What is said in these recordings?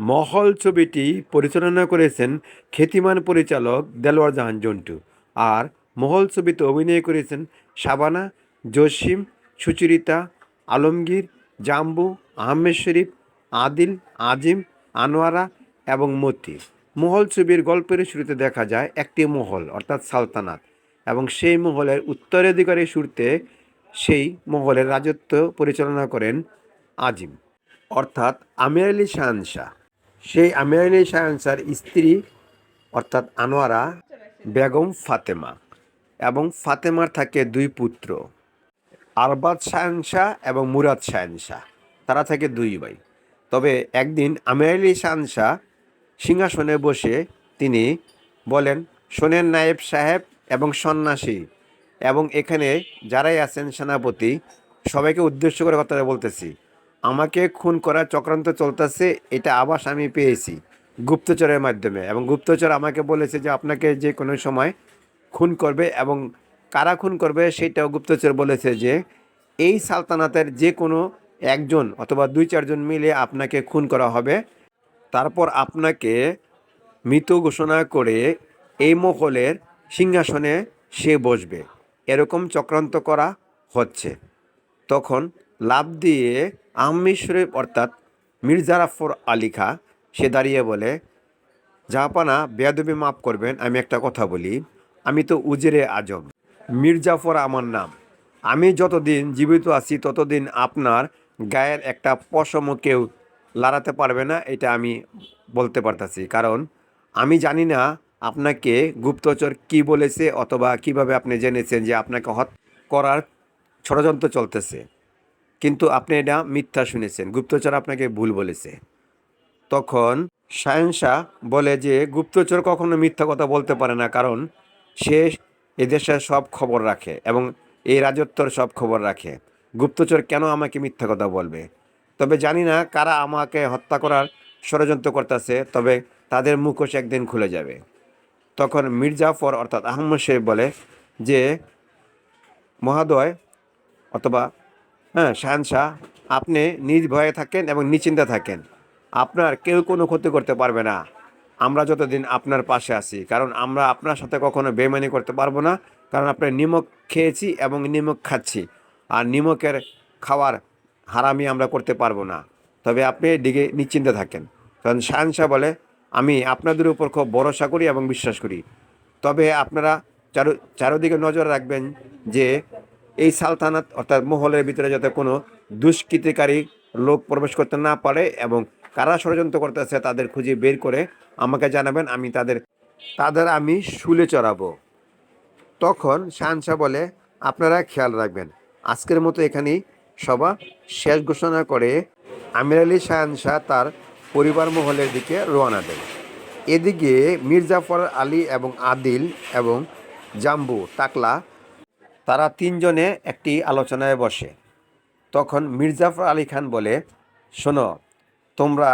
মহল ছবিটি পরিচালনা করেছেন খ্যাতিমান পরিচালক দেলোয়ার জাহান জন্টু আর মহল ছবিতে অভিনয় করেছেন শাবানা, জসিম, সুচরিতা, আলমগীর, জাম্বু, আহমেদ শরীফ, আদিল, আজিম, আনোয়ারা এবং মতি। মহল ছবির গল্পের শুরুতে দেখা যায় একটি মহল, অর্থাৎ সালতানাত, এবং সেই মহলের উত্তরাধিকারী শুরুতে সেই মহলের রাজত্ব পরিচালনা করেন আজিম। অর্থাৎ আমির আলী শাহানশাহ সেই আলী শাহানশার স্ত্রী, অর্থাৎ আনোয়ারা বেগম ফাতেমা এবং ফাতেমার থাকে দুই পুত্র, আরবাদ শাহানশাহ এবং মুরাদ শাহানশাহ তারা থাকে দুই ভাই। তবে একদিন আমির আলী শাহানশাহ সিংহাসনে বসে তিনি বলেন, শোনেন নায়েব সাহেব এবং সন্ন্যাসী এবং এখানে যারাই আছেন সেনাপতি, সবাইকে উদ্দেশ্য করে কথাটা বলতেছি। আমাকে খুন করার চক্রান্ত চলতেছে, এটা আবাস আমি পেয়েছি গুপ্তচরের মাধ্যমে। এবং গুপ্তচর আমাকে বলেছে যে আপনাকে যে কোনো সময় খুন করবে এবং কারা খুন করবে সেটাও গুপ্তচর বলেছে যে এই সালতানাতের যে কোনো একজন অথবা দুই, চারজন মিলে আপনাকে খুন করা হবে। তারপর আপনাকে মৃত ঘোষণা করে এই মহলের সিংহাসনে সে বসবে। এরকম চক্রান্ত করা হচ্ছে। তখন লাভ দিয়ে আহমেদ শরীফ অর্থাৎ মির্জারাফর আলী খা, সে দাঁড়িয়ে বলে জাহাপানা বেয়াদবি মাফ করবেন, আমি একটা কথা বলি। আমি তো উজিরে আজম। মির্জাফর আমার নাম। আমি যতদিন জীবিত আছি, ততদিন আপনার গায়ের একটা পশমও কেউ লাড়াতে পারবে না, এটা আমি বলতে পারতাছি। কারণ আমি জানি না আপনাকে গুপ্তচর কি বলেছে অথবা কীভাবে আপনি জেনেছেন যে আপনাকে হত করার ষড়যন্ত্র চলতেছে। কিন্তু আপনি এটা মিথ্যা শুনেছেন। গুপ্তচর আপনাকে ভুল বলেছে। তখন শাহেনশাহ বলে যে, গুপ্তচর কখনো মিথ্যা কথা বলতে পারে না, কারণ সে এদেশের সব খবর রাখে এবং এই রাজত্বর সব খবর রাখে। গুপ্তচর কেন আমাকে মিথ্যা কথা বলবে? তবে জানি না কারা আমাকে হত্যা করার ষড়যন্ত্র করতেছে, তবে তাদের মুখোশ একদিন খুলে যাবে। তখন মির্জাফর অর্থাৎ আহমদ শেখ বলে যে, মহাদয় অথবা হ্যাঁ শাহানশাহ আপনি নিজ ভয়ে থাকেন এবং নিশ্চিন্তে থাকেন। আপনার কেউ কোনো ক্ষতি করতে পারবে না। আমরা যতদিন আপনার পাশে আছি, কারণ আমরা আপনার সাথে কখনো বেমানি করতে পারব না, কারণ আপনার নিমক খেয়েছি এবং নিমক খাচ্ছি। আর নিমকের খাওয়ার হারামি আমরা করতে পারব না। তবে আপনি দিকে নিশ্চিন্তে থাকেন। কারণ শাহানশাহ বলে, আমি আপনাদের উপর খুব ভরসা করি এবং বিশ্বাস করি। তবে আপনারা চারো, চারোদিকে নজর রাখবেন যে এই সালতানাত অর্থাৎ মহলের ভিতরে যাতে কোনো দুষ্কৃতিকারী লোক প্রবেশ করতে না পারে এবং কারা ষড়যন্ত্র করতেছে তাদের খুঁজে বের করে আমাকে জানাবেন, আমি তাদের তাদের আমি শুলে চড়াবো। তখন শাহানশাহ বলে, আপনারা খেয়াল রাখবেন, আজকের মতো এখানেই সভা শেষ ঘোষণা করে আমির আলী শাহানশাহ তার পরিবার মহলের দিকে রওনা দেন। এদিকে মির্জাফর আলী এবং আদিল এবং জাম্বু, টাকলা তারা তিনজনে একটি আলোচনায় বসে। তখন মির্জাফর আলী খান বলে, শোনো, তোমরা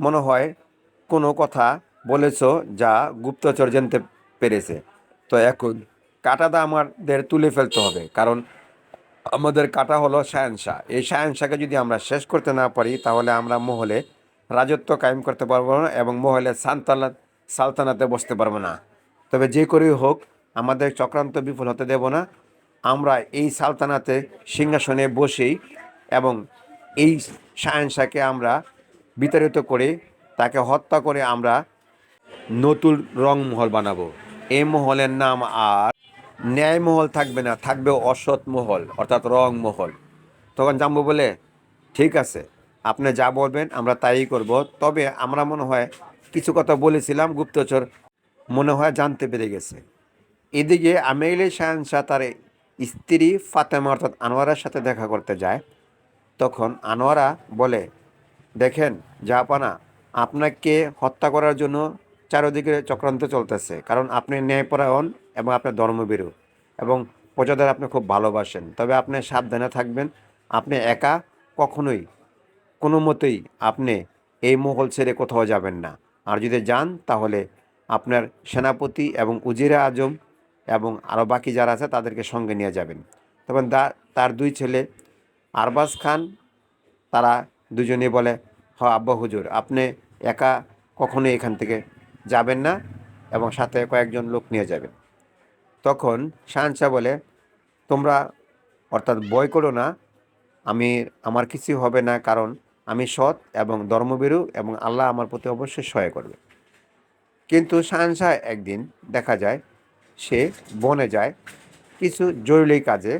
মনে হয় কোনো কথা বলেছ যা গুপ্তচর জানতে পেরেছে। তো এখন কাটাটা আমাদের তুলে ফেলতে হবে, কারণ আমাদের কাটা হলো শায়ানশাহ এই শায়ানশাহকে যদি আমরা শেষ করতে না পারি, তাহলে আমরা মহলে রাজত্ব কায়েম করতে পারব না এবং মহলে সালতানাত সালতানাতে বসতে পারব না। তবে যে করেই হোক, আমাদের চক্রান্ত বিফল হতে দেব না। আমরা এই সালতানাতে সিংহাসনে বসেই এবং এই শায়ানশাহকে আমরা বিতাড়িত করে তাকে হত্যা করে আমরা নতুন রং মহল বানাবো। এই মহলের নাম আর ন্যায় মহল থাকবে না, থাকবে অসৎ মহল, অর্থাৎ রং মহল তখন জাম্বু বলে, ঠিক আছে, আপনি যা বলবেন আমরা তাই করব। তবে আমরা মনে হয় কিছু কথা বলেছিলাম, গুপ্তচর মনে হয় জানতে পেরে গেছে। এদিকে আমেইলে শাহানশাহ তার স্ত্রী ফাতেমা অর্থাৎ আনোয়ারের সাথে দেখা করতে যায়, তখন আনোয়ারা বলে, দেখেন, জাপানা, আপনাকে হত্যা করার জন্য চারদিকে চক্রান্ত চলতেছে, কারণ আপনি ন্যায়পরায়ণ এবং আপনার ধর্মবিরু এবং প্রজাদের আপনি খুব ভালোবাসেন। তবে আপনি সাবধানে থাকবেন, আপনি একা কখনোই, কোনো মতেই আপনি এই মহল ছেড়ে কোথাও যাবেন না। আর যদি যান, তাহলে আপনার সেনাপতি এবং উজিরা আজম এবং আরও বাকি যারা আছে তাদেরকে সঙ্গে নিয়ে যাবেন। তখন তার দুই ছেলে আরবাজ খান, তারা দুজনে বলে, হ, আব্বা হুজুর, আপনি একা কখনো এখান থেকে যাবেন না এবং সাথে কয়েকজন লোক নিয়ে যাবেন। তখন শাহানশাহ বলে, তোমরা অর্থাৎ ভয় করো না, আমি, আমার কিছু হবে না, কারণ আমি সৎ এবং ধর্মভীরু এবং আল্লাহ আমার প্রতি অবশ্যই সহায় করবে। কিন্তু শাহানশাহ একদিন দেখা যায় সে বনে যায়। কিছু জরুরি কাজে,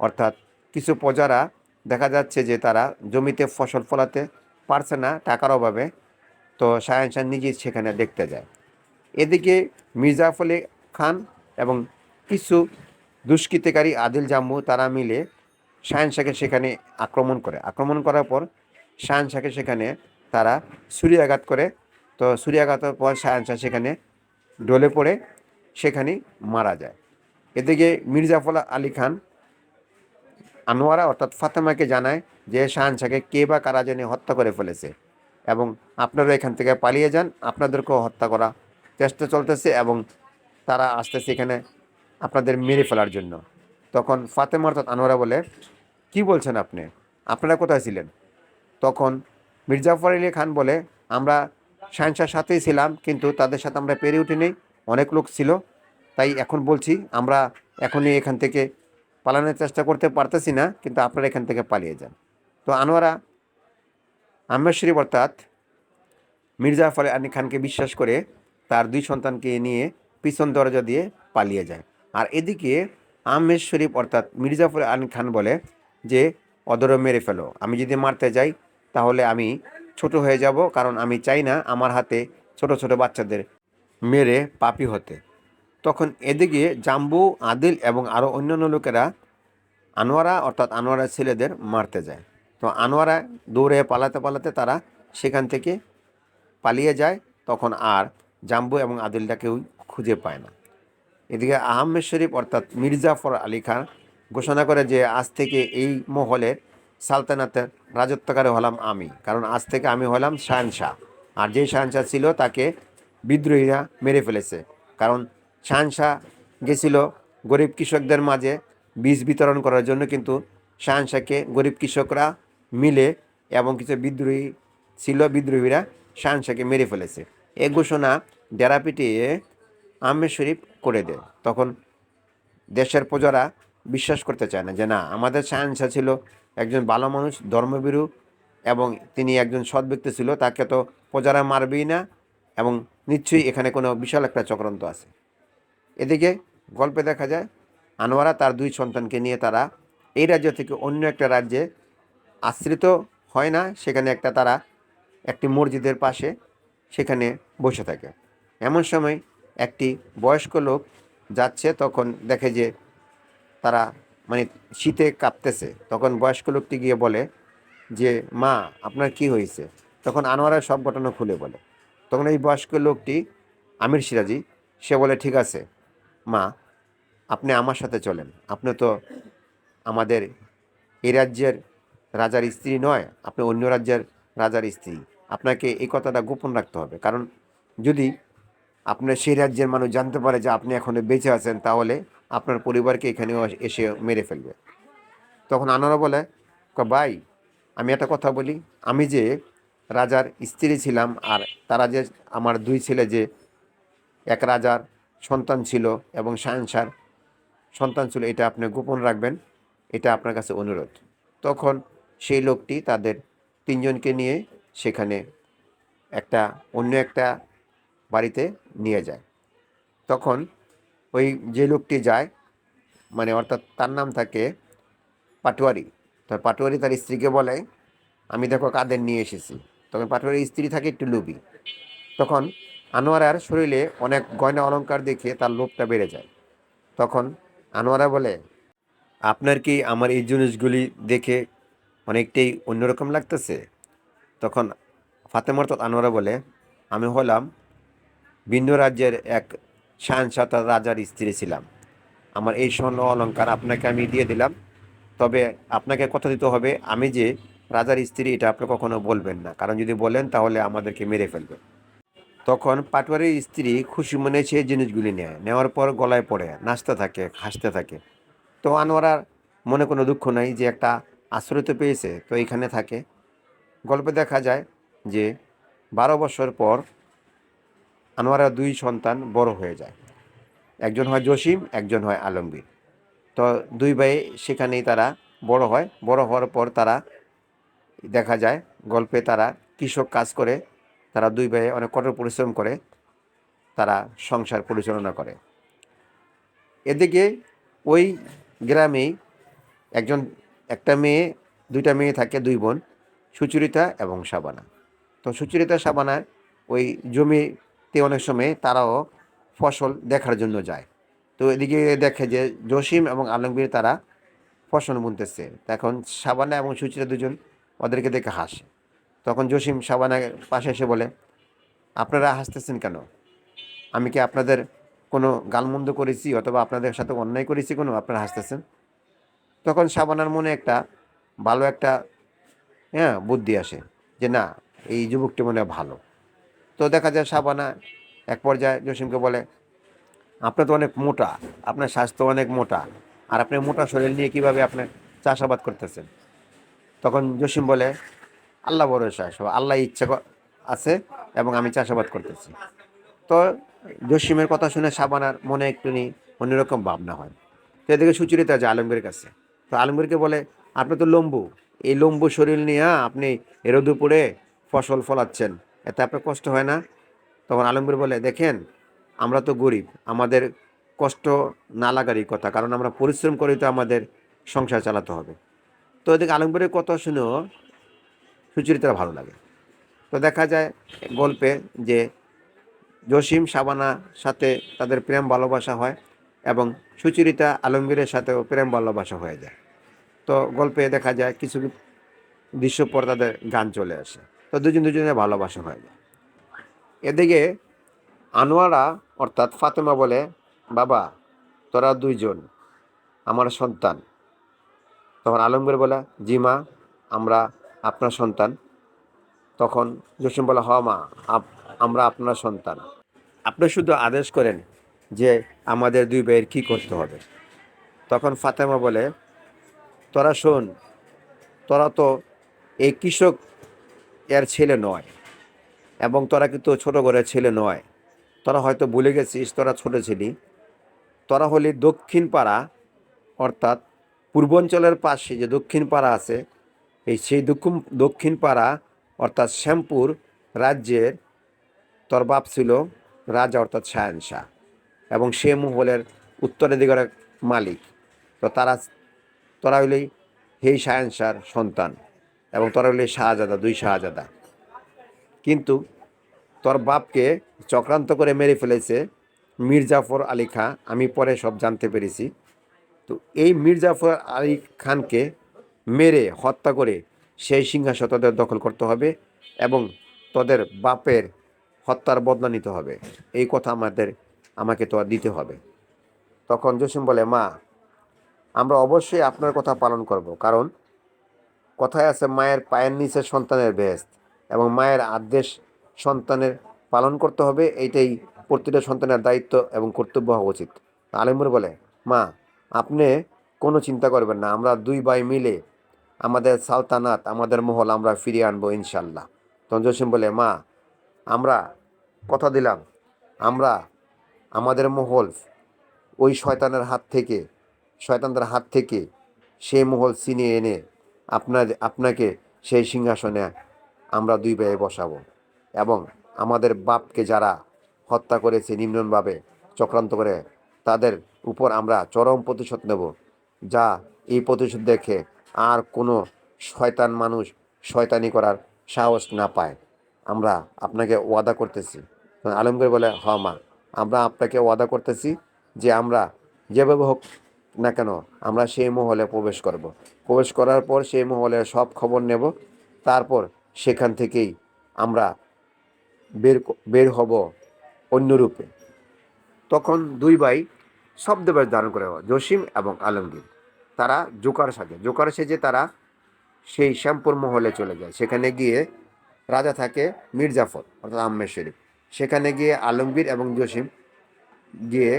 অর্থাৎ কিছু প্রজারা দেখা যাচ্ছে যে তারা জমিতে ফসল ফলাতে পারছে না টাকার অভাবে, তো শাহানশাহ নিজেই সেখানে দেখতে যায়। এদিকে মির্জা ফলে খান এবং কিছু দুষ্কৃতিকারী আদিল জাম্মু তারা মিলে শাহানশাহকে সেখানে আক্রমণ করে। আক্রমণ করার পর শাহানশাহকে সেখানে তারা ছুরিয়াঘাত করে। তো ছুরিয়াঘাতের পর শাহানশাহ সেখানে ডলে পড়ে। সেখানেই মারা যায়। এদিকে মির্জাফর আলী খান আনোয়ারা অর্থাৎ ফাতেমাকে জানায় যে শাহানশাহকে কে বা কারা জানি হত্যা করে ফেলেছে এবং আপনারা এখান থেকে পালিয়ে যান, আপনাদেরকেও হত্যা করা চেষ্টা চলতেছে এবং তারা আসতেছে এখানে আপনাদের মেরে ফেলার জন্য। তখন ফাতেমা অর্থাৎ আনোয়ারা বলে, কি বলছেন আপনি? আপনারা কোথায় ছিলেন? তখন মির্জাফর আলী খান বলে, আমরা শাহেনশার সাথেই ছিলাম, কিন্তু তাদের সাথে আমরা পেরে উঠিনি। অনেক লোক ছিল, তাই এখন বলছি আমরা এখনই এখান থেকে পালানোর চেষ্টা করতে পারতেছি না, কিন্তু আপনারা এখান থেকে পালিয়ে যান। তো আনোয়ারা, আহমেদ অর্থাৎ মির্জাফর আলী খানকে বিশ্বাস করে তার দুই সন্তানকে নিয়ে পিছন দরজা দিয়ে পালিয়ে যায়। আর এদিকে শরীফ অর্থাৎ মির্জাফর আলী খান বলে যে, অদর মেরে ফেলো, আমি যদি মারতে যাই তাহলে আমি ছোট হয়ে যাব, কারণ আমি চাই না আমার হাতে ছোট ছোট বাচ্চাদের মেরে পাপি হতে। তখন এদিকে জাম্বু, আদিল এবং আরও অন্যান্য লোকেরা আনোয়ারা, অর্থাৎ আনোয়ারা ছেলেদের মারতে যায়। তো আনোয়ারা দৌড়ে পালাতে পালাতে তারা সেখান থেকে পালিয়ে যায়। তখন আর জাম্বু এবং আদিলটা কেউ খুঁজে পায় না। এদিকে আহমেদ শরীফ, অর্থাৎ মির্জাফর আলী খান ঘোষণা করে যে, আজ থেকে এই মহলের সালতানাতের রাজত্বকারী হলাম আমি। কারণ আজ থেকে আমি হলাম শাহনশাহ। আর যে শাহনশাহ ছিল তাকে বিদ্রোহীরা মেরে ফেলেছে। কারণ শাহনশাহ গেছিল গরিব কৃষকদের মাঝে বীজ বিতরণ করার জন্য, কিন্তু শাহনশাহকে গরিব কৃষকরা মিলে এবং কিছু বিদ্রোহী ছিল, বিদ্রোহীরা শাহনশাহকে মেরে ফেলেছে। এ ঘোষণা ডেরা পিটিয়ে আহমেদ শরীফ করে দেয়। তখন দেশের প্রজারা বিশ্বাস করতে চায় না যে, না, আমাদের শাহনশাহ ছিল একজন ভালো মানুষ, ধর্মভীরু এবং তিনি একজন সৎ ব্যক্তি ছিল, তাকে তো প্রজারা মারবেই না এবং নিশ্চয়ই এখানে কোনো বিশাল একটা চক্রান্ত আছে। এদিকে গল্পে দেখা যায়, আনোয়ারা তার দুই সন্তানকে নিয়ে তারা এই রাজ্য থেকে অন্য একটা রাজ্যে আশ্রিত হয় না, সেখানে একটা তারা একটি মসজিদের পাশে সেখানে বসে থাকে। এমন সময় একটি বয়স্ক লোক যাচ্ছে, তখন দেখে যে তারা মানে শীতে কাঁপতেছে। তখন বয়স্ক লোকটি গিয়ে বলে যে, মা, আপনার কি হয়েছে? তখন আনোয়ারা সব ঘটনা খুলে বলে। তখন এই বয়স্ক লোকটি আমির সিরাজি, সে বলে, ঠিক আছে, মা, আপনি আমার সাথে চলেন। আপনি তো আমাদের এই রাজ্যের রাজার স্ত্রী নয়, আপনি অন্য রাজ্যের রাজার স্ত্রী। আপনাকে এই কথাটা গোপন রাখতে হবে। কারণ যদি আপনার সেই রাজ্যের মানুষ জানতে পারে যে আপনি এখনও বেঁচে আছেন, তাহলে আপনার পরিবারকে এখানে এসে মেরে ফেলবে। তখন আনারা বলে, "ক, ভাই, আমি একটা কথা বলি। আমি যে রাজার স্ত্রী ছিলাম আর তারা যে আমার দুই ছেলে যে এক রাজার সন্তান ছিল এবং শাহনশার সন্তান ছিল, এটা আপনি গোপন রাখবেন। এটা আপনার কাছে অনুরোধ। তখন সেই লোকটি তাদের তিনজনকে নিয়ে সেখানে একটা, অন্য একটা বাড়িতে নিয়ে যায়। তখন ওই যে লোকটি যায় মানে অর্থাৎ তার নাম থাকে পাটোয়ারি। তো পাটোয়ারি তার স্ত্রীকে বলে, আমি দেখো কাদের নিয়ে এসেছি। তখন পাটোয়ারির স্ত্রী থাকে একটু লোভী। তখন আনোয়ারার শরীরে অনেক গয়না অলংকার দেখে তার লোভটা বেড়ে যায়। তখন আনোয়ারা বলে, আপনার কি আমার এই জিনিসগুলি দেখে অনেকটাই অন্যরকম লাগতেছে? তখন ফাতেমার তো আনোয়ারা বলে, আমি হলাম ভিন্ন রাজ্যের এক শাহনশাহ রাজার স্ত্রী ছিলাম। আমার এই স্বর্ণ অলংকার আপনাকে আমি দিয়ে দিলাম। তবে আপনাকে কথা দিতে হবে, আমি যে রাজার স্ত্রী, এটা আপনি কখনো বলবেন না। কারণ যদি বলেন, তাহলে আমাদেরকে মেরে ফেলবে। তখন পাটোয়ারির স্ত্রী খুশি মনে সেই জিনিসগুলি নেয়। নেওয়ার পর গলায় পড়ে, নাচতে থাকে, হাসতে থাকে। তো আনোয়ারার মনে কোনো দুঃখ নাই যে একটা আশ্রয় তো পেয়েছে, তো এখানে থাকে। গল্পে দেখা যায় যে বারো বছর পর আনোয়ারের দুই সন্তান বড় হয়ে যায়। একজন হয় জসিম, একজন হয় আলমগীর। তো দুই ভাই সেখানেই তারা বড় হয়। বড় হওয়ার পর তারা দেখা যায় গল্পে তারা কৃষক কাজ করে, তারা দুই ভাই অনেক কঠোর পরিশ্রম করে, তারা সংসার পরিচালনা করে। এদিকে ওই গ্রামেই একজন, একটা মেয়ে, দুইটা মেয়ে থাকে, দুই বোন, সুচরিতা এবং সাবানা। তো সুচরিতা, সাবানা ওই জমিতে অনেক সময় তারাও ফসল দেখার জন্য যায়। তো এদিকে দেখে যে জসিম এবং আলমগীর তারা ফসল বুনতেছে। তখন সাবানা এবং সুচিতা দুজন ওদেরকে দেখে হাসে। তখন জসিম সাবানার পাশে এসে বলে, আপনারা হাসতেছেন কেন? আমি কি আপনাদের কোনো গালমন্দ করেছি অথবা আপনাদের সাথে অন্যায় করেছি কোনো? আপনারা হাসতেছেন? তখন সাবানার মনে একটা ভালো একটা হ্যাঁ বুদ্ধি আসে যে, না, এই যুবকটি মনে ভালো। তো দেখা যায় সাবানা এক পর্যায়ে জসিমকে বলে, আপনার তো অনেক মোটা, আপনার স্বাস্থ্য অনেক মোটা, আর আপনি মোটা শরীর নিয়ে কীভাবে আপনি চাষাবাদ করতেছেন? তখন জসিম বলে, আল্লাহ ভরসা সব আল্লাহ ইচ্ছা আছে এবং আমি চাষাবাদ করতেছি। তো জসিমের কথা শুনে সাবানার মনে একটু নি অন্যরকম ভাবনা হয়। তো এদিকে সুচরিতা যায় আলমগীর কাছে। তো আলমগীরকে বলে, আপনি তো লম্বু, এই লম্বু শরীর নিয়ে আপনি দুপুরে ফসল ফলাচ্ছেন, এতে আপনার কষ্ট হয় না? তখন আলমগীর বলে, দেখেন, আমরা তো গরিব, আমাদের কষ্ট না লাগারই কথা, কারণ আমরা পরিশ্রম করেই তো আমাদের সংসার চালাতে হবে। তো এদিকে আলমগীরের কথা শুনেও সুচরিতার ভালো লাগে। তো দেখা যায় গল্পে যে জসিম সাবানার সাথে তাদের প্রেম ভালোবাসা হয় এবং সুচরিতা আলমগীরের সাথেও প্রেম ভালোবাসা হয়ে যায়। তো গল্পে দেখা যায় কিছু দৃশ্য পর তাদের গান চলে আসে। তো দুজন দুজনের ভালোবাসা হয়ে যায়। এদিকে আনোয়ারা অর্থাৎ ফাতেমা বলে, বাবা, তোরা দুইজন আমার সন্তান। তখন আলমগীর বলা, জি মা, আমরা আপনার সন্তান। তখন জসিম বলে, হ মা আমরা আপনার সন্তান। আপনি শুধু আদেশ করেন যে আমাদের দুই ভাইয়ের কী করতে হবে। তখন ফাতেমা বলে, তোরা শোন, তোরা তো এই কৃষক এর ছেলে নয় এবং তোরা কিন্তু ছোট ঘরের ছেলে নয়। তোরা হয়তো ভুলে গেছিস, তোরা ছোট ছিলি। তোরা হলি দক্ষিণ পাড়া অর্থাৎ পূর্বাঞ্চলের পাশে যে দক্ষিণ পাড়া আছে, এই সেই দক্ষিণ দক্ষিণ পাড়া অর্থাৎ শ্যামপুর রাজ্যের তোর বাপ ছিল রাজা অর্থাৎ শায়ন শাহ এবং সে মহলের উত্তরাধিকার মালিক। তো তারা, তোরা হইলেই হেই শায়ন শাহর সন্তান এবং তোরা হইলে শাহজাদা, দুই শাহজাদা। কিন্তু তোর বাপকে চক্রান্ত করে মেরে ফেলেছে মির্জাফর আলী খাঁ। আমি পরে সব জানতে পেরেছি। তো এই মির্জাফর আলী খানকে মেরে হত্যা করে সেই সিংহাসন তাদের দখল করতে হবে এবং তাদের বাপের হত্যার বদলা নিতে হবে। এই কথা আমাদের, আমাকে তো দিতে হবে। তখন জসিম বলে, মা, আমরা অবশ্যই আপনার কথা পালন করব, কারণ কথায় আছে, মায়ের পায়ের নিচে সন্তানের বেহেস্ত এবং মায়ের আদেশ সন্তানের পালন করতে হবে। এইটাই প্রতিটা সন্তানের দায়িত্ব এবং কর্তব্য হওয়া উচিত। আলিমুর বলে, মা আপনি কোনো চিন্তা করবেন না, আমরা দুই ভাই মিলে আমাদের সালতানাত, আমাদের মহল আমরা ফিরিয়ে আনব ইনশাল্লাহ। তখন জসিম বলে, মা, আমরা কথা দিলাম, আমরা আমাদের মহল ওই শয়তানের হাত থেকে, শয়তানদের হাত থেকে সেই মহল ছিনিয়ে এনে আপনার, আপনাকে সেই সিংহাসনে আমরা দুই ভাইয়ে বসাবো এবং আমাদের বাপকে যারা হত্যা করেছে নিম্নভাবে চক্রান্ত করে, তাদের উপর আমরা চরম প্রতিশোধ নেব, যা এই প্রতিশোধ দেখে আর কোনো শয়তান মানুষ শয়তানি করার সাহস না পায়। আমরা আপনাকে ওয়াদা করতেছি। আলমগীর বলে, হ মা, আমরা আপনাকে ওয়াদা করতেছি যে আমরা যেভাবে হোক না কেন, আমরা সেই মহলে প্রবেশ করব। প্রবেশ করার পর সেই মহলে সব খবর নেব। তারপর সেখান থেকেই আমরা বের বের হব অন্য রূপে তখন দুই ভাই শব্দবেশ ধারণ করে জসিম এবং আলমগীর। তারা জোকার সাজে। জোকার সেজে তারা সেই শ্যামপুর মহলে চলে যায়। সেখানে গিয়ে রাজা থাকে মির্জাফর, অর্থাৎ আম্মের শরীফ। সেখানে গিয়ে আলমগীর এবং জসিম গিয়ে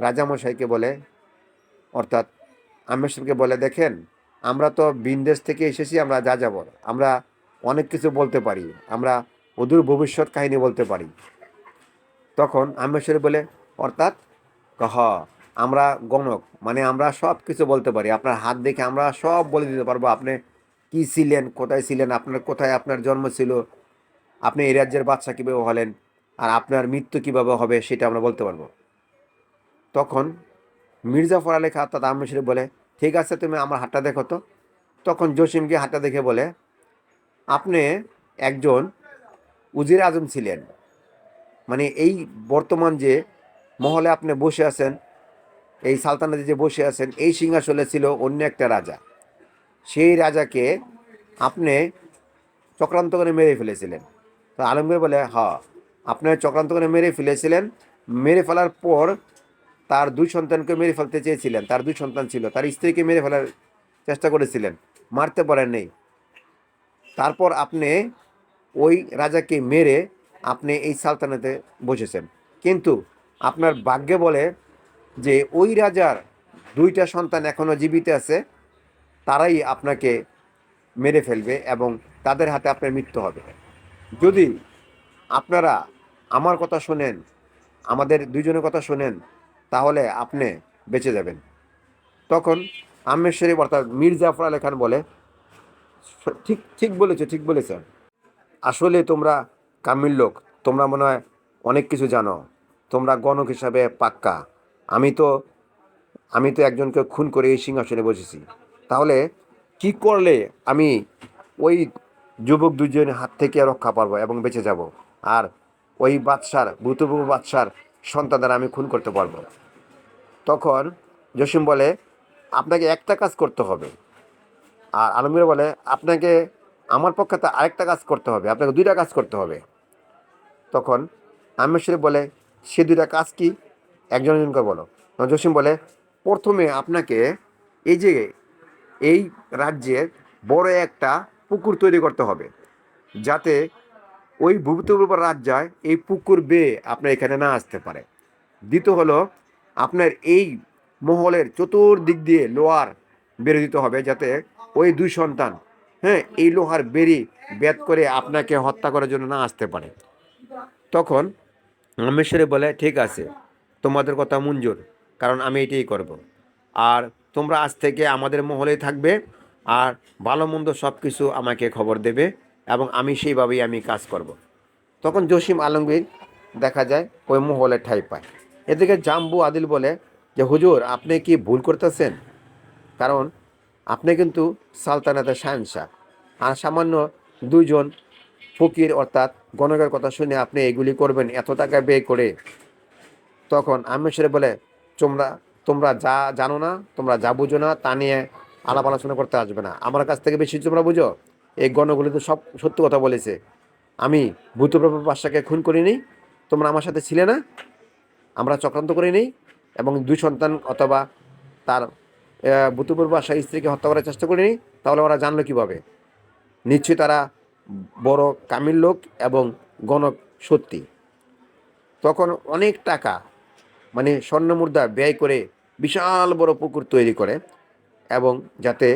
রাজামশাইকে বলে, অর্থাৎ আম্মের শরীফকে বলে, দেখেন, আমরা তো বিনদেশ থেকে এসেছি, আমরা যা যাব আমরা অনেক কিছু বলতে পারি। আমরা অদূর ভবিষ্যৎ কাহিনী বলতে পারি। তখন আমেশ্বরী বলে, অর্থাৎ হ আমরা গণক মানে আমরা সব কিছু বলতে পারি। আপনার হাত দেখে আমরা সব বলে দিতে পারব আপনি কি ছিলেন, কোথায় ছিলেন, আপনার কোথায় আপনার জন্ম ছিল, আপনি এই রাজ্যের বাচ্চা কীভাবে হলেন, আর আপনার মৃত্যু কীভাবে হবে সেটা আমরা বলতে পারব। তখন মির্জাফর আলী খা অর্থাৎ আমেশ্বরী বলে, ঠিক আছে তুমি আমার হাতটা দেখো তো। তখন জসিমকে হাতটা দেখে বলে, আপনি একজন উজির আজম ছিলেন। মানে এই বর্তমান যে মহলে আপনি বসে আছেন, এই সালতানাতে যে বসে আছেন, এই সিংহাসনে ছিল অন্য একটা রাজা। সেই রাজাকে আপনি চক্রান্ত করে মেরে ফেলেছিলেন। তো আলমগীর বলে হ্যাঁ আপনি চক্রান্ত করে মেরে ফেলেছিলেন। মেরে ফেলার পর তার দুই সন্তানকে মেরে ফেলতে চেয়েছিলেন। তার দুই সন্তান ছিল, তার স্ত্রীকে মেরে ফেলার চেষ্টা করেছিলেন। মারতে পারেন নেই। তারপর আপনি ওই রাজাকে মেরে আপনি এই সালতানাতে বসেছেন। কিন্তু আপনার ভাগ্যে বলে যে ওই রাজার দুইটা সন্তান এখনও জীবিত আছে, তারাই আপনাকে মেরে ফেলবে এবং তাদের হাতে আপনার মৃত্যু হবে। যদি আপনারা আমার কথা শোনেন, আমাদের দুইজনের কথা শোনেন, তাহলে আপনি বেঁচে যাবেন। তখন আমের শরীফ অর্থাৎ মীর জাফর আলী খান বলে, ঠিক ঠিক বলেছ, ঠিক বলেছ। আসলে তোমরা কামিল লোক, তোমরা মনে হয় অনেক কিছু জানো। তোমরা গণক হিসাবে পাক্কা। আমি তো আমি তো একজনকে খুন করে এই সিংহাসনে বসেছি। তাহলে কি করলে আমি ওই যুবক দুজনের হাত থেকে রক্ষা পাবো এবং বেঁচে যাব? আর ওই বাদশার, ভূতপূর্ব বাদশার সন্তানদের আমি খুন করতে পারব? তখন জসিম বলে, আপনাকে একটা কাজ করতে হবে। আর আলমগীর বলে, আপনাকে, আমার পক্ষে তো আরেকটা কাজ করতে হবে। আপনাকে দুইটা কাজ করতে হবে। তখন আমের শরীফ বলে সে দুইটা কাজ কি? একজন একজনকে বলো। জসিম বলে, প্রথমে আপনাকে এই যে, এই রাজ্যের বড় একটা পুকুর তৈরি করতে হবে। যাতে ওই ভূতপূর্ব রাজ্যায় এই পুকুর বেয়ে আপনার এখানে না আসতে পারে। দ্বিতীয় হলো, আপনার এই মহলের চতুর্দিক দিয়ে লোহার বেড়ে দিতে হবে যাতে ওই দুই সন্তান হ্যাঁ এই লোহার বেরি বেদ করে আপনাকে হত্যা করার জন্য না আসতে পারে। তখন রামেশ্বরী বলে, ঠিক আছে, তোমাদের কথা মঞ্জুর, কারণ আমি এটাই করব। আর তোমরা আজ থেকে আমাদের মহলেই থাকবে আর ভালো মন্দ সব কিছু আমাকে খবর দেবে এবং আমি সেইভাবেই আমি কাজ করব। তখন জসিম আলমগীর দেখা যায় ওই মহলে ঠাই পায় এদিকে জাম্বু আদিল বলে যে, হুজুর, আপনি কি ভুল করতেছেন কারণ আপনি কিন্তু সালতানাতের শাহনশাহ আর সামান্য দুইজন ফকির অর্থাৎ গণকের কথা শুনে আপনি এগুলি করবেন, এত টাকা ব্যয় করে। তখন আমি আমেশ্বরে বলে, তোমরা তোমরা যা জানো না, তোমরা যা বুঝো না, তা নিয়ে আলাপ আলোচনা করতে আসবে না। আমার কাছ থেকে বেশি তোমরা বুঝো? এই গণগুলি তো সব সত্য কথা বলেছে। আমি ভূতপ্রভু বাদশাকে খুন করিনি, তোমরা আমার সাথে ছিলে না? আমরা চক্রান্ত করিনি এবং দুই সন্তান অথবা তার ভূতপূর্ব বাদশাহ স্ত্রীকে হত্যা করার চেষ্টা করিনি, তাহলে ওরা জানলো কীভাবে? নিশ্চয়ই তারা বড় কামিল লোক এবং গণক সত্যি। তখন অনেক টাকা মানে স্বর্ণমুদ্রা ব্যয় করে বিশাল বড় পুকুর তৈরি করে এবং যাতে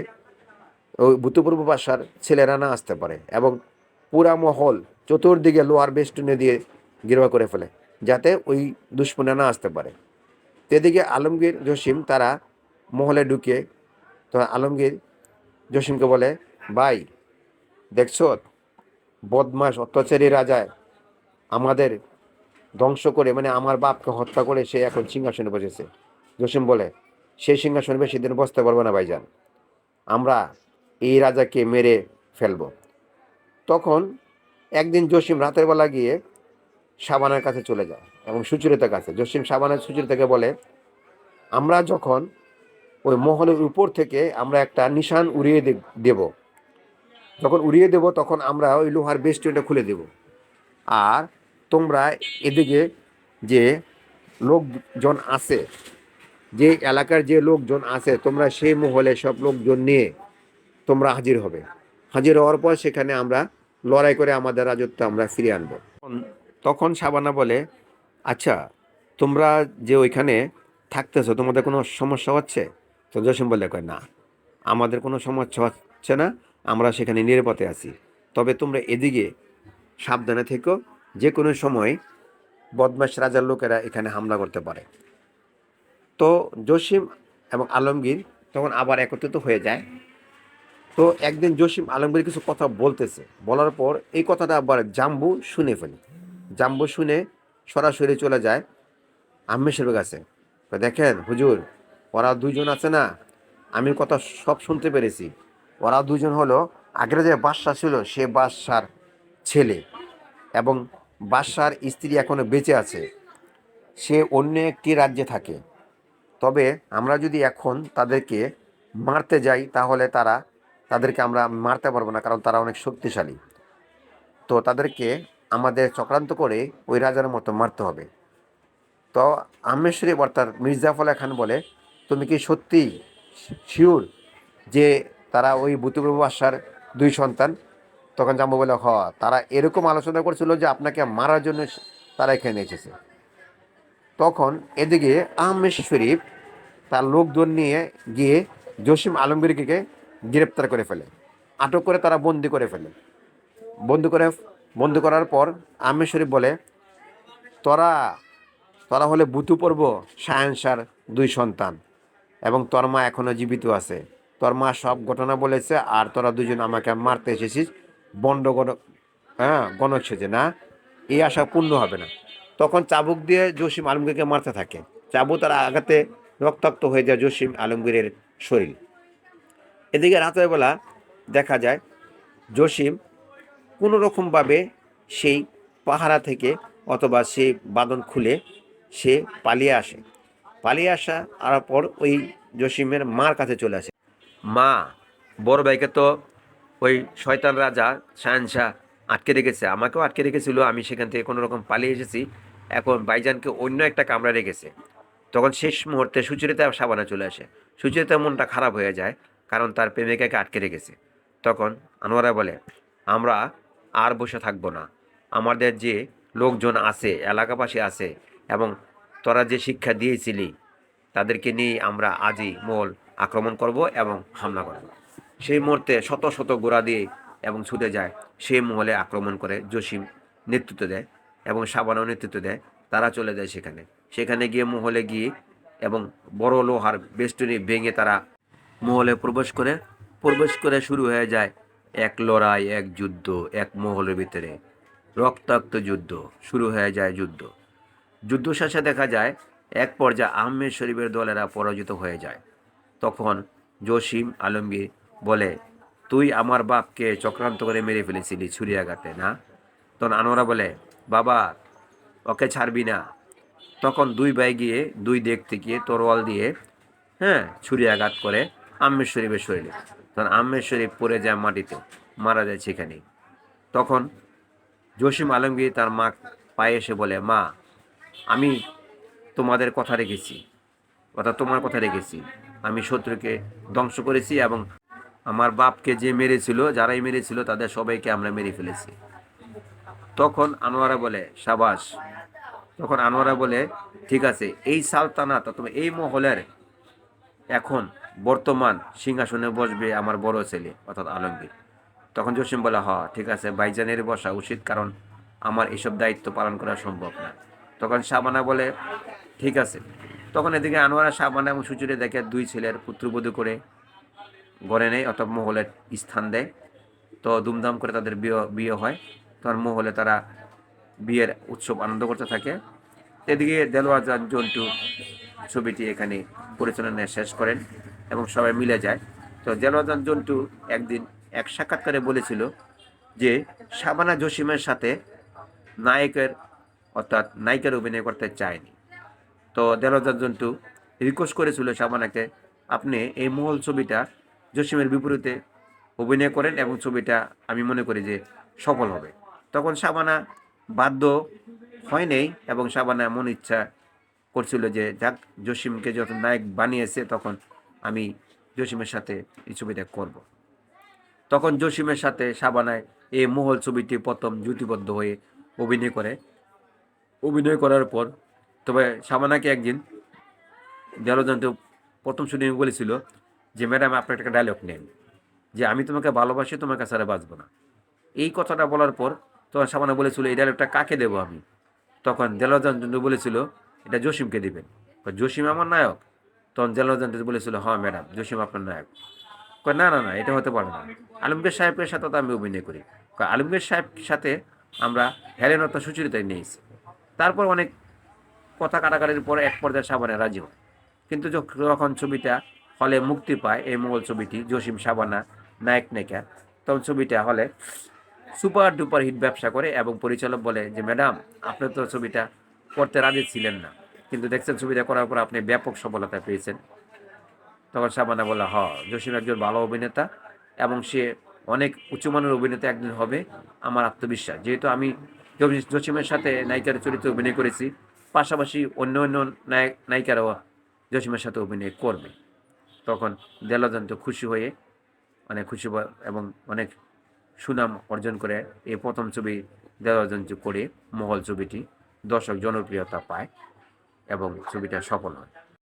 ওই ভূতপূর্ব বাসার ছেলেরা না আসতে পারে এবং পুরা মহল চতুর্দিকে লোহার বেষ্টনে দিয়ে গিরোয়া করে ফেলে, যাতে ওই দুশ্মনে না আসতে পারে। এদিকে আলমগীর জসিম তারা মহলে ঢুকে, তো আলমগীর জসিমকে বলে, ভাই, দেখছ বদমাস অত্যাচারী রাজায় আমাদের ধ্বংস করে মানে আমার বাপকে হত্যা করে সে এখন সিংহাসনে বসেছে। জসিম বলে সেই সিংহাসনে বেশি দিন বসতে পারব না ভাইজান। আমরা এই রাজাকে মেরে ফেলব। তখন একদিন জসিম রাতের বেলা গিয়ে সাবানার কাছে চলে যায় এবং সুচরিতার কাছে। জসিম সাবানার সুচরিতাকে বলে, আমরা যখন ওই মহলের উপর থেকে আমরা একটা নিশান উড়িয়ে দেব যখন উড়িয়ে দেব, তখন আমরা ওই লোহার বেস্টনটা খুলে দেব। আর তোমরা এদিকে যে লোকজন আছে, যে এলাকার যে লোকজন আছে, তোমরা সেই মহলে সব লোকজন নিয়ে তোমরা হাজির হবে। হাজির হওয়ার পর সেখানে আমরা লড়াই করে আমাদের রাজত্ব আমরা ফিরিয়ে আনব। তখন- তখন সাবানা বলে আচ্ছা তোমরা যে ওইখানে থাকতেছো, তোমাদের কোনো সমস্যা হচ্ছে? তো জসিম বলে কয় না, আমাদের কোনো সমস্যা হচ্ছে না। আমরা সেখানে নিরাপদে আছি। তবে তোমরা এদিকে সাবধানে থেকো যে কোনো সময় বদমাশ রাজার লোকেরা এখানে হামলা করতে পারে। তো জসিম এবং আলমগীর তখন আবার একত্রিত হয়ে যায়। তো একদিন জসিম আলমগীর কিছু কথা বলতেছে। বলার পর এই কথাটা আবার জাম্বু শুনে ফেলে। জাম্বু শুনে সরাসরি চলে যায় আম্মেশ্বরের কাছে। দেখেন হুজুর, ওরা দুইজন আছে না? আমি কথা সব শুনতে পেরেছি। ওরা দুজন হলো, আগের যে বাদশাহ ছিল, সে বাদশার ছেলে এবং বাদশার স্ত্রী এখনও বেঁচে আছে। সে অন্য একটি রাজ্যে থাকে। তবে আমরা যদি এখন তাদেরকে মারতে যাই, তাহলে তারা, তাদেরকে আমরা মারতে পারব না, কারণ তারা অনেক শক্তিশালী। তো তাদেরকে আমাদের চক্রান্ত করে ওই রাজার মতো মারতে হবে। তো আমেশ্বরী অর্থাৎ মির্জাফলা খান বলে, তুমি কি সত্যি শিওর যে তারা ওই বুতুপ্রভু বাসার দুই সন্তান, তখন জাম্বু বলে, হ, তারা এরকম আলোচনা করছিল যে আপনাকে মারার জন্য তারা এখানে এসেছে। তখন এদিকে আহমেদ শরীফ তার লোকজন নিয়ে গিয়ে জসিম আলমগীরকে গ্রেপ্তার করে ফেলে, আটক করে তারা বন্দি করে ফেলে। বন্দি করে, বন্দি করার পর আহমেদ শরীফ বলে, তোরা তোরা হলে বুতু পর্ব সায়ানসার দুই সন্তান এবং তোর মা এখনও জীবিত আছে। তোর মা সব ঘটনা বলেছে আর তোরা দুজন আমাকে মারতে এসেছিস, বন্ড গণ হ্যাঁ গণক সেজে, না? এই আশা পূর্ণ হবে না। তখন চাবুক দিয়ে জসিম আলমগীরকে মারতে থাকে। চাবুক তার আঘাতে রক্তাক্ত হয়ে যায় জসিম আলমগীরের শরীর। এদিকে রাতের বেলা দেখা যায় জসিম কোনো রকমভাবে সেই পাহারা থেকে অথবা সেই বাঁধন খুলে সে পালিয়ে আসে। পালিয়ে আসা আর পর ওই জসিমের মার কাছে চলে আসে। মা, বড় ভাইকে তো ওই শয়তান রাজা শাহনশাহ আটকে রেখেছে। আমাকেও আটকে রেখেছিল, আমি সেখান থেকে কোনো রকম পালিয়ে এসেছি। এখন ভাইজানকে অন্য একটা কামরা রেখেছে। তখন শেষ মুহূর্তে সুচরিতা সাবানা চলে আসে। সুচরিতার মনটা খারাপ হয়ে যায়, কারণ তার প্রেমিকাকে আটকে রেখেছে। তখন আনোয়ারা বলে, আমরা আর বসে থাকব না। আমাদের যে লোকজন আছে, এলাকাবাসী আছে, এবং তোরা যে শিক্ষা দিয়েছিলি, তাদেরকে নিয়ে আমরা আজই মোল আক্রমণ করব এবং হামলা করব। সেই মুহূর্তে শত শত গোড়া দিয়ে এবং ছুটে যায় সেই মহলে আক্রমণ করে জসিম নেতৃত্ব দেয় এবং সাবানাও নেতৃত্ব দেয়। তারা চলে যায় সেখানে। সেখানে গিয়ে মহলে গিয়ে এবং বড় লোহার বেষ্টনী ভেঙে তারা মহলে প্রবেশ করে। প্রবেশ করে শুরু হয়ে যায় এক লড়াই, এক যুদ্ধ, এক মহলের ভিতরে। রক্তাক্ত যুদ্ধ, শুরু হয়ে যায় যুদ্ধ। যুদ্ধ শেষে দেখা যায় এক পর্যায়ে আহমেদ শরীফের দলেরা পরাজিত হয়ে যায়। তখন জসিম আলমগীর বলে, তুই আমার বাপকে চক্রান্ত করে মেরে ফেলেছিলি ছুরিয়াঘাতে, না? তখন আনোয়ারা বলে, বাবা, ওকে ছাড়বি না। তখন দুই ভাই গিয়ে দুই দিক থেকে তরোয়াল দিয়ে হ্যাঁ ছুরিয়াঘাত করে আম্মের শরীফের শরীরে তখন আম্মের শরীফ পড়ে যায় মাটিতে, মারা যায় সেখানেই। তখন জসিম আলমগীর তার মা পায়ে এসে বলে, মা, আমি তোমাদের কথা রেখেছি, অর্থাৎ তোমার কথা রেখেছি আমি শত্রুকে ধ্বংস করেছি এবং আমার বাপকে যে মেরেছিল, যারাই মেরেছিল, তাদের সবাইকে আমরা মেরে ফেলেছি। তখন আনোয়ারা বলে, সাবাস। তখন আনোয়ারা বলে, ঠিক আছে, এই সালতানাত, অথবা এই মহলের এখন বর্তমান সিংহাসনে বসবে আমার বড় ছেলে, অর্থাৎ আলমগীর। তখন জসিম বলে হ ঠিক আছে, ভাইজানের বসা উচিত, কারণ আমার এসব দায়িত্ব পালন করা সম্ভব না। তখন শাবানা বলে, ঠিক আছে তখন এদিকে আনোয়ারা শাবানা এবং সুচুরে দেখে দুই ছেলের পুত্রবধূ করে গড়ে নেয় অর্থাৎ মহলের স্থান দেয়। তো দুমদাম করে তাদের বিয়ে বিয়ে হয়। তখন মহলে তারা বিয়ের উৎসব আনন্দ করতে থাকে। এদিকে দেলোয়ার জান জন্টু ছবিটি এখানে পরিচালনা শেষ করেন এবং সবাই মিলে যায়। তো দেলোয়ার জান জন্টু একদিন এক সাক্ষাৎকারে বলেছিল যে শাবানা জসিমের সাথে নায়কের, অর্থাৎ নায়িকার অভিনয় করতে চায়নি। তো দেলোয়ার জন্টু রিকোয়েস্ট করেছিল শাবানাকে, আপনি এই মহল ছবিটা জসিমের বিপরীতে অভিনয় করেন এবং ছবিটা আমি মনে করি যে সফল হবে তখন শাবানা বাধ্য হয় নেই এবং শাবানা এমন ইচ্ছা করছিল যে, যাক, জসিমকে যখন নায়ক বানিয়েছে, তখন আমি জসিমের সাথে এই ছবিটা করব। তখন জসিমের সাথে শাবানায় এই মহল ছবিটি প্রথম জুটিবদ্ধ হয়ে অভিনয় করে অভিনয় করার পর তবে শাবানাকে একদিন দেলজন্ত প্রথম শুটিং বলেছিল যে, ম্যাডাম, আপনার একটা ডায়লগ নেন। যে, আমি তোমাকে ভালোবাসি তোমার কাছে আর বাঁচবো না। এই কথাটা বলার পর তখন সাবানা বলেছিল, এই ডায়লগটা কাকে দেবো আমি? তখন দেলোয়ার জন্টু বলেছিল, এটা জসিমকে দিবেন। জসিম আমার নায়ক? তখন দেলোয়ার জন্টু বলেছিল হ্যাঁ ম্যাডাম, জসিম আপনার নায়ক। কয়, না না না, এটা হতে পারে না। আলমগীর সাহেবের সাথে তো আমি অভিনয় করি। আলমগীর সাহেবের সাথে আমরা হেলেনতা সুচরিতায় নিয়েছি। তারপর অনেক কথা কাটাকাটির পরে এক পর্যায়ে সাবানে রাজি হয়। কিন্তু যখ- যখন ছবিটা হলে মুক্তি পায় এই মোগল ছবিটি, জসিম সাবানা, নায়ক নায়িকা তখন ছবিটা হলে সুপার ডুপার হিট ব্যবসা করে এবং পরিচালক বলে যে, ম্যাডাম, আপনি তো ছবিটা করতে রাজি ছিলেন না। কিন্তু দেখছেন ছবিটা করার পর আপনি ব্যাপক সফলতা পেয়েছেন। তখন সাবানা বলে, হ, জসিম একজন ভালো অভিনেতা এবং সে অনেক উচ্চমানের অভিনেতা একদিন হবে আমার আত্মবিশ্বাস। যেহেতু আমি জসিমের সাথে নায়িকার চরিত্রে অভিনয় করেছি পাশাপাশি অন্য অন্য নায়ক নায়িকারাও জসিমের সাথে অভিনয় করবে। তখন দেলজন্ত খুশি হয়ে অনেক খুশি এবং অনেক সুনাম অর্জন করে এই প্রথম ছবি দেলজন্ত করে, মহল ছবিটি দর্শক জনপ্রিয়তা পায় এবং ছবিটা সফল হয়।